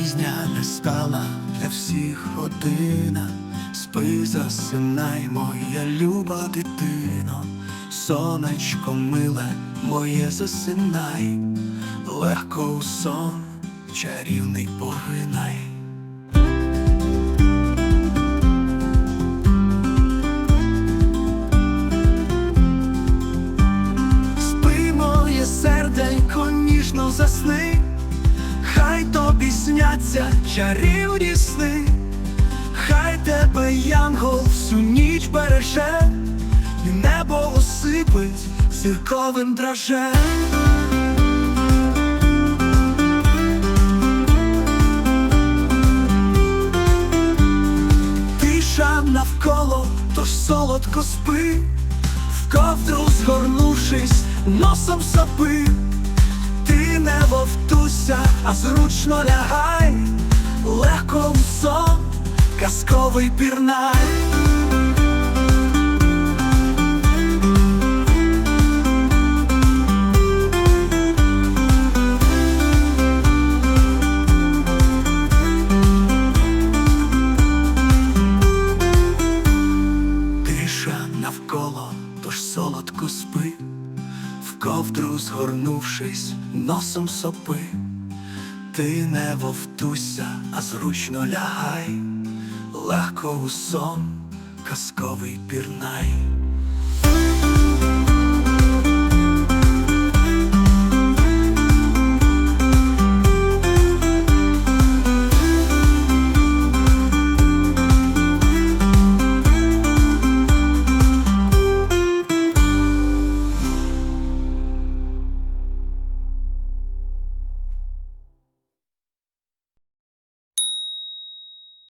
Пізня не стала для всіх година, спи засинай, моя люба дитино, сонечко миле, моє засинай, легко у сон, чарівний погинай. Сняться чарівні сни, хай тебе янгол всю ніч береже, і небо осипить зірковим дражем. Тиша навколо, тож солодко спи, в ковдру згорнувшись, носом сапи, а зручно лягай, легко в сон, казковий пірнай. Навколо, тож солодко спи, в ковдру згорнувшись, носом сопи, ти не вовтуйся, а зручно лягай, легко у сон казковий пірнай.